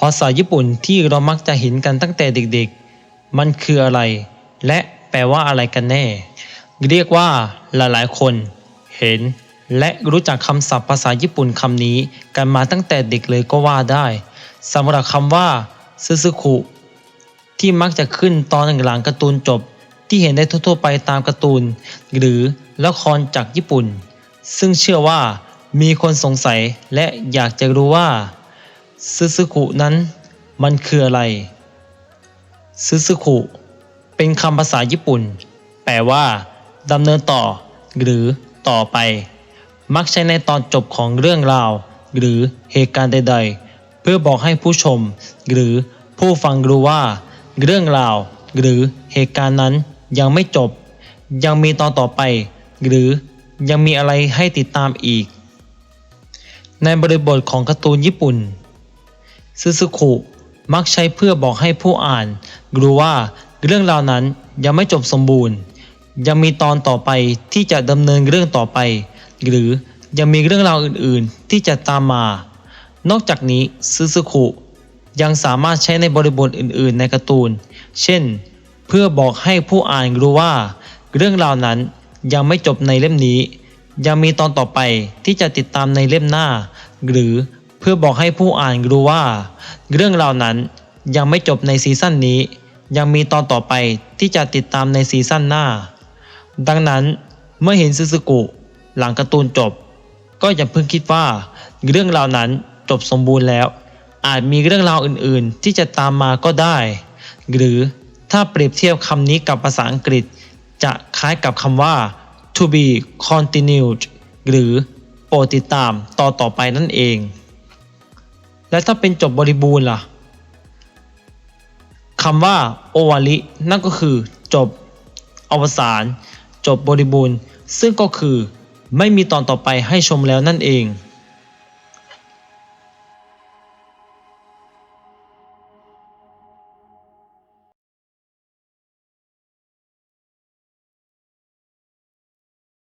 ภาษาญี่ปุ่นที่เรามักจะเห็นกันตั้งแต่เด็กๆ มันคืออะไร และแปลว่าอะไรกันแน่ เรียกว่าหลายๆ คน เห็น และรู้จักคำศัพท์ภาษาญี่ปุ่นคำนี้ กันมาตั้งแต่เด็กเลยก็ว่าได้สำหรับคำว่าซึซึคุที่มักจะขึ้นตอนหลังการ์ตูนจบ ที่เห็นได้ทั่วๆไปตามการ์ตูน หรือละครจากญี่ปุ่น ซึ่งเชื่อว่ามีคนสงสัยและอยากจะรู้ว่า ซึซึคุนั้นมันคืออะไร ซึซึคุ เป็นคำภาษาญี่ปุ่น แปลว่าดำเนินต่อ หรือต่อไป มักใช้ในตอนจบของเรื่องราว หรือเหตุการณ์ใด ๆ เพื่อบอกให้ผู้ชม หรือผู้ฟังรู้ว่า เรื่องราว หรือเหตุการณ์นั้นยังไม่จบ ยังมีตอนต่อไป หรือยังมีอะไรให้ติดตามอีก ในบริบทของการ์ตูนญี่ปุ่น ซึซึคุมักใช้เพื่อบอกให้ผู้อ่านรู้ว่าเรื่องราวนั้นยังไม่จบสมบูรณ์ ยังมีตอนต่อไปที่จะดำเนินเรื่องต่อไป หรือยังมีเรื่องราวอื่นๆ ที่จะตามมา นอกจากนี้ซึซึคุยังสามารถใช้ในบริบทอื่นๆ ในการ์ตูน เช่น เพื่อบอกให้ผู้อ่านรู้ว่า เรื่องราวนั้นยังไม่จบในเล่มนี้ ยังมีตอนต่อไปที่จะติดตามในเล่มหน้า หรือ พื่อบอกให้ผู้อ่านรู้ว่า เรื่องราวนั้นยังไม่จบในซีซั่นนี้ ยังมีตอนต่อไปที่จะติดตามในซีซั่นหน้า ดังนั้นเมื่อเห็นซึซึกุหลังการ์ตูนจบ ก็อย่าเพิ่งคิดว่า เรื่องราวนั้นจบสมบูรณ์แล้ว อาจมีเรื่องราวอื่นๆ ที่จะตามมาก็ได้ หรือถ้าเปรียบเทียบคำนี้กับภาษาอังกฤษ จะคล้ายกับคำว่า to be continued หรือโปรดติดตามต่อต่อไปนั่นเอง และถ้าเป็นจบบริบูรณ์ล่ะคำว่าโอวารินั่นก็คือ จบ อวสาน จบบริบูรณ์ ซึ่งก็คือ ไม่มีตอนต่อไปให้ชมแล้วนั่นเอง